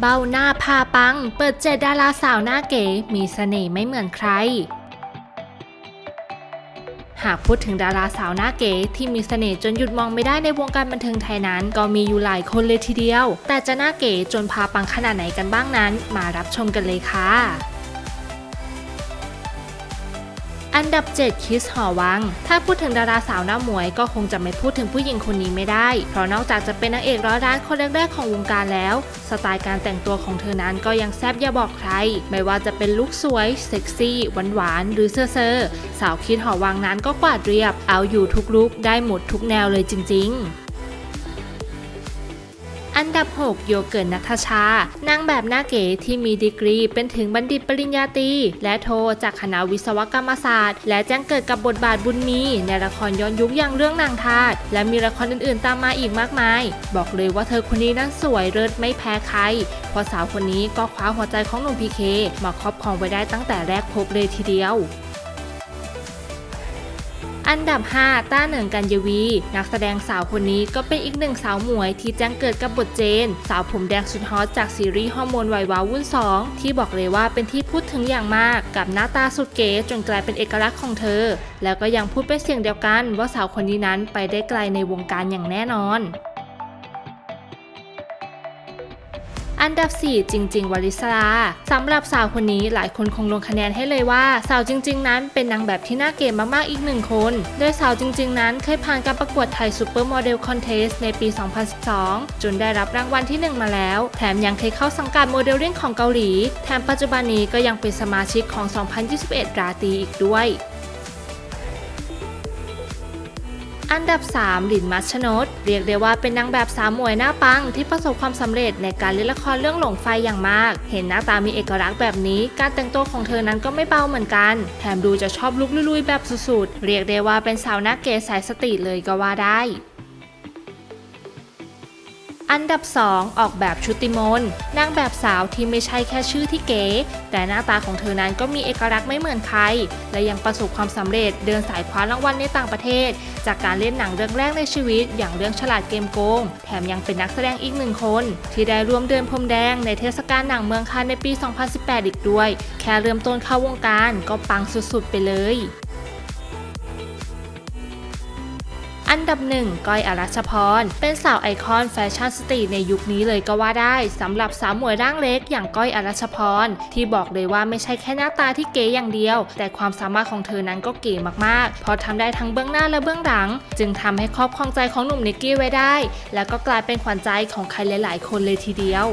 เบ้าหน้าพาปัง เปิดเจดดาราสาวหน้าเก๋ มีเสน่ห์ไม่เหมือนใคร หากพูดถึงดาราสาวหน้าเก๋ที่มีเสน่ห์จนหยุดมองไม่ได้ในวงการบันเทิงไทยนั้น ก็มีอยู่หลายคนเลยทีเดียว แต่จะหน้าเก๋จนพาปังขนาดไหนกันบ้างนั้น มารับชมกันเลยค่ะ อันดับ 7 คิสหอวัง ถ้าพูดถึงดาราสาวหน้าหมวยก็คงจะไม่พูดถึงผู้หญิงคนนี้ไม่ได้ เพราะนอกจากจะเป็นนางเอกร้อยล้านคนแรกๆของวงการแล้ว สไตล์การแต่งตัวของเธอนั้นก็ยังแซบอย่าบอกใคร ไม่ว่าจะเป็นลุคสวย เซ็กซี่หวานๆหรือเซอร์ๆสาวคิดหอวังนั้นก็กวาดเรียบ เอาอยู่ทุกลุคได้หมดทุกแนวเลยจริง ๆ อันดับ 6 โยเกิร์ตนัทชา นางแบบหน้าเก๋ที่มีดีกรีเป็นถึงบัณฑิตปริญญาตรีและโทจากคณะวิศวกรรมศาสตร์ และแจ้งเกิดกับบทบาทบุญมี ในละครย้อนยุคอย่างเรื่องนางทาสและมีละครอื่นๆ ตามมาอีกมากมาย บอกเลยว่าเธอคนนี้นั้นสวยเลิศไม่แพ้ใครเพราะสาวคนนี้ก็คว้าหัวใจของหนุ่มพีเคมาครอบครองไว้ได้ตั้งแต่แรกพบเลยทีเดียว อันดับ 5 ต้าเหนิงกันยวี นักแสดงสาวคนนี้ก็เป็นอีกหนึ่งสาวหมวยที่แจ้งเกิดกับบทเจน สาวผมแดงสุดฮอตจากซีรีส์ฮอร์โมนวัยว้าวุ่น 2 ที่บอกเลยว่าเป็นที่พูดถึงอย่างมากกับหน้าตาสุดเก๋จนกลายเป็นเอกลักษณ์ของเธอ แล้วก็ยังพูดเป็นเสียงเดียวกันว่าสาวคนนี้นั้นไปได้ไกลในวงการอย่างแน่นอน อันดับ 4 จริง ๆวลิสลาสำหรับสาวคนนี้หลายคนคงลงคะแนนให้เลยว่า สาวจริง ๆ นั้นเป็นนางแบบที่น่าเก๋มากๆอีกหนึ่งคน โดยสาวจริง ๆ นั้นเคยผ่านการประกวดไทยซูเปอร์โมเดลคอนเทสในปี 2012 จนได้รับรางวัลที่ 1 มาแล้ว แถมยังเคยเข้าสังกัดโมเดลลิ่งของเกาหลี แถมปัจจุบันนี้ก็ยังเป็นสมาชิกของ 2021 ราตรีอีกด้วย อันดับ 3 หลินมัชนดเรียกได้ว่าเป็นนางแบบสาวมวยหน้าปัง ที่ประสบความสำเร็จในการเล่นละครเรื่องหลงไฟอย่างมาก เห็นหน้าตามีเอกลักษณ์แบบนี้ การแต่งตัวของเธอนั้นก็ไม่เบาเหมือนกัน แถมดูจะชอบลุกลุยๆแบบสุดๆ เรียกได้ว่าเป็นสาวหน้าเก๋สายสตรีทเลยก็ว่าได้ อันดับ 2 ออกแบบชุติมนนางแบบสาวที่ไม่ใช่แค่ชื่อที่เก๋ แต่หน้าตาของเธอนั้นก็มีเอกลักษณ์ไม่เหมือนใคร และยังประสบความสำเร็จเดินสายคว้ารางวัลในต่างประเทศ จากการเล่นหนังเรื่องแรกในชีวิต อย่างเรื่องฉลาดเกมโกง แถมยังเป็นนักแสดงอีกหนึ่งคน ที่ได้ร่วมเดินพรมแดงในเทศกาลหนังเมืองคานในปี 2018 อีกด้วย แค่เริ่มต้นเข้าวงการก็ปังสุดๆไปเลย อันดับหนึ่งก้อยอรัชพร เป็นสาวไอคอนแฟชั่นสตรีในยุคนี้เลยก็ว่าได้สำหรับสาวหมวยร่างเล็กอย่างก้อยอรัชพร ที่บอกเลยว่าไม่ใช่แค่หน้าตาที่เก๋อย่างเดียว แต่ความสามารถของเธอนั้นก็เก๋มากๆ เพราะทำได้ทั้งเบื้องหน้าและเบื้องหลัง จึงทำให้ครอบครองใจของหนุ่มนิกกี้ไว้ได้ แล้วก็กลายเป็นขวัญใจของใครหลาย ๆ คนเลยทีเดียว